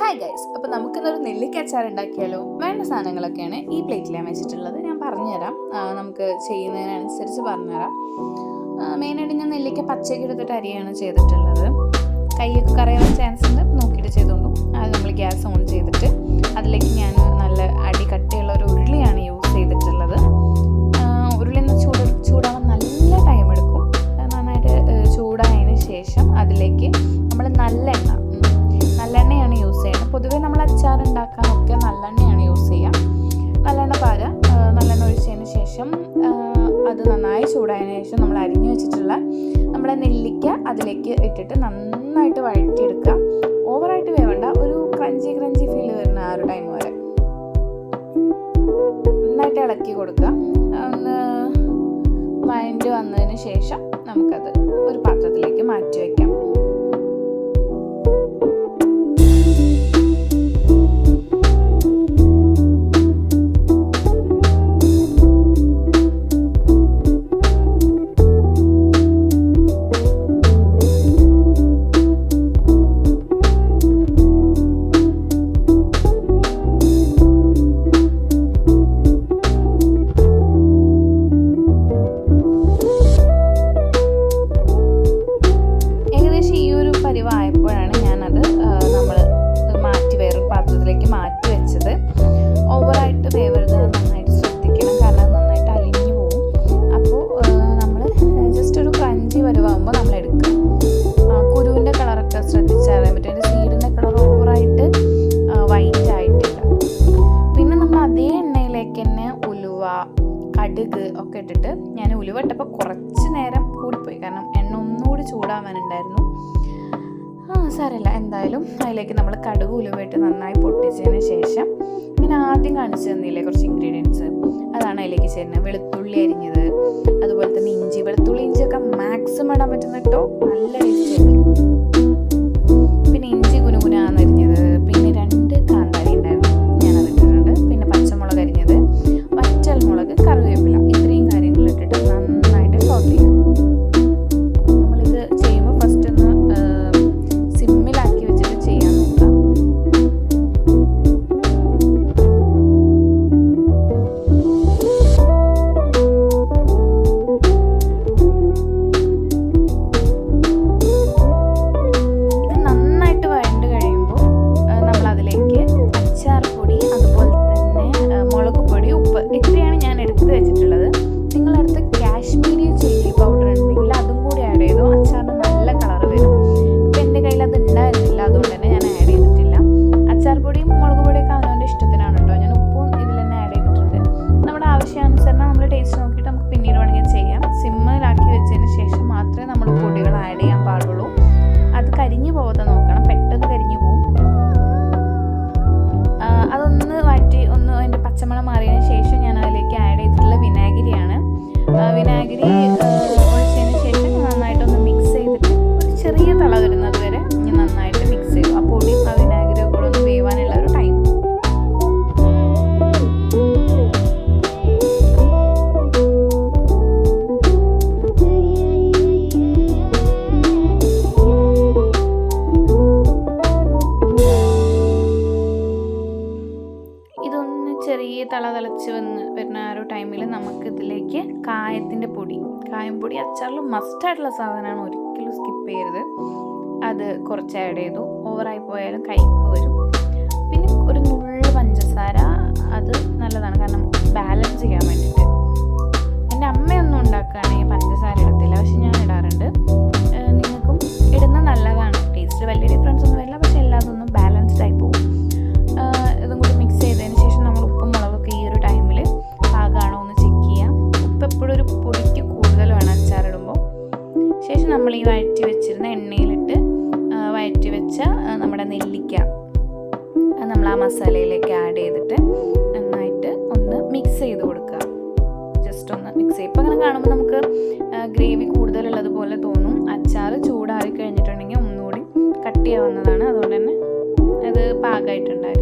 Hi guys അപ്പോൾ നമുക്കിന്നൊരു നെല്ലിക്ക അച്ചാർ ഉണ്ടാക്കിയാലോ? വേണ്ട സാധനങ്ങളൊക്കെയാണ് ഈ പ്ലേറ്റിൽ ഞാൻ വെച്ചിട്ടുള്ളത്. ഞാൻ പറഞ്ഞുതരാം. നമുക്ക് ചെയ്യുന്നതിനനുസരിച്ച് പറഞ്ഞുതരാം. മെയിനായിട്ട് ഞാൻ നെല്ലിക്ക പച്ചയ്ക്ക് എടുത്തിട്ട് അരിയാണ് ചെയ്തിട്ടുള്ളത്. കൈയൊക്കെ കറിയാൻ ചാൻസ് ഉണ്ട് നോക്കിയിട്ട് ചെയ്തോണ്ടു അത് നമ്മൾ ഗ്യാസ് ഓൺ ചെയ്തിട്ട് അതിലേക്ക് ഞാൻ നല്ല അടി കട്ടിയുള്ള നന്നായി ചൂടായതിനു ശേഷം നമ്മൾ അരിഞ്ഞു വെച്ചിട്ടുള്ള നമ്മുടെ നെല്ലിക്ക അതിലേക്ക് ഇട്ടിട്ട് നന്നായിട്ട് വഴറ്റിയെടുക്കുക. ഓവറായിട്ട് വേവണ്ട ഒരു ക്രഞ്ചി ക്രഞ്ചി ഫീൽ വരുന്ന ആ ഒരു ടൈം വരെ. നന്നായിട്ട് ഇളക്കി കൊടുക്കുക. പാത്രത്തിലേക്ക് മാറ്റി വെച്ചത്. ഓവറായിട്ട് വേവരുത് നന്നായിട്ട് ശ്രദ്ധിക്കണം. കാരണം അത് നന്നായിട്ട് അലിഞ്ഞു പോകും. അപ്പോൾ നമ്മൾ ജസ്റ്റ് ഒരു ക്രഞ്ചി വരുവാകുമ്പോൾ നമ്മൾ എടുക്കുക കുരുവിന്റെ കളറൊക്കെ ശ്രദ്ധിച്ചാൽ അറിയാൻ പറ്റും. അതിന്റെ സീഡിന്റെ കളർ ഓവറായിട്ട് വൈറ്റ് ആയിട്ടില്ല. പിന്നെ നമ്മൾ അതേ എണ്ണയിലേക്ക് തന്നെ ഉലുവ കടുക് ഒക്കെ ഇട്ടിട്ട് ഞാൻ ഉലുവ ഇട്ടപ്പോൾ കുറച്ച് നേരം കൂടിപ്പോയി. കാരണം എണ്ണ ഒന്നുകൂടി ചൂടാവാനുണ്ടായിരുന്നു. സാരമില്ല എന്തായാലും അതിലേക്ക് നമ്മൾ കടുക് ഉലുവയിട്ട് നന്നായി പൊട്ടിച്ചതിന് ശേഷം പിന്നെ ആദ്യം കാണിച്ചു തന്നില്ലേ കുറച്ച് ഇൻഗ്രീഡിയൻസ് അതാണ് അതിലേക്ക് ചേരുന്നത്. വെളുത്തുള്ളി അരിഞ്ഞത്. അതുപോലെ തന്നെ ഇഞ്ചി. വെളുത്തുള്ളി ഇഞ്ചിയൊക്കെ മാക്സിമം ഇടാൻ പറ്റുന്ന കേട്ടോ. നല്ല ടേസ്റ്റ് ആയിരിക്കും. തിളച്ച് വന്ന് വരുന്ന ആ ഒരു ടൈമിൽ നമുക്ക് ഇതിലേക്ക് കായത്തിന്റെ പൊടി. കായം പൊടി അച്ചാറിൽ മസ്റ്റായിട്ടുള്ള സാധനമാണ് ഒരിക്കലും സ്കിപ്പ് ചെയ്യരുത്. അത് കുറച്ച് ആഡ് ചെയ്തു. ഓവറായി പോയാലും കയ്പ്പ് വരും. പിന്നെ ഒരു നുള്ളു പഞ്ചസാര അത് നല്ലതാണ്. കാരണം ബാലൻസ് ചെയ്യാൻ വേണ്ടിയിട്ട്. എന്റെ അമ്മയൊന്നും ഉണ്ടാക്കുകയാണെങ്കിൽ നെല്ലിക്ക അത് നമ്മൾ ആ മസാലയിലേക്ക് ആഡ് ചെയ്തിട്ട് നന്നായിട്ട് ഒന്ന് മിക്സ് ചെയ്ത് കൊടുക്കുക. ജസ്റ്റ് ഒന്ന് മിക്സ് ചെയ്യും ഇപ്പം അങ്ങനെ കാണുമ്പോൾ നമുക്ക് ഗ്രേവി കൂടുതലുള്ളതുപോലെ തോന്നും. അച്ചാർ ചൂടാറി കഴിഞ്ഞിട്ടുണ്ടെങ്കിൽ ഒന്നുകൂടി കട്ടിയാവുന്നതാണ്. അതുകൊണ്ട് തന്നെ അത് പാകമായിട്ടുണ്ടായിരിക്കും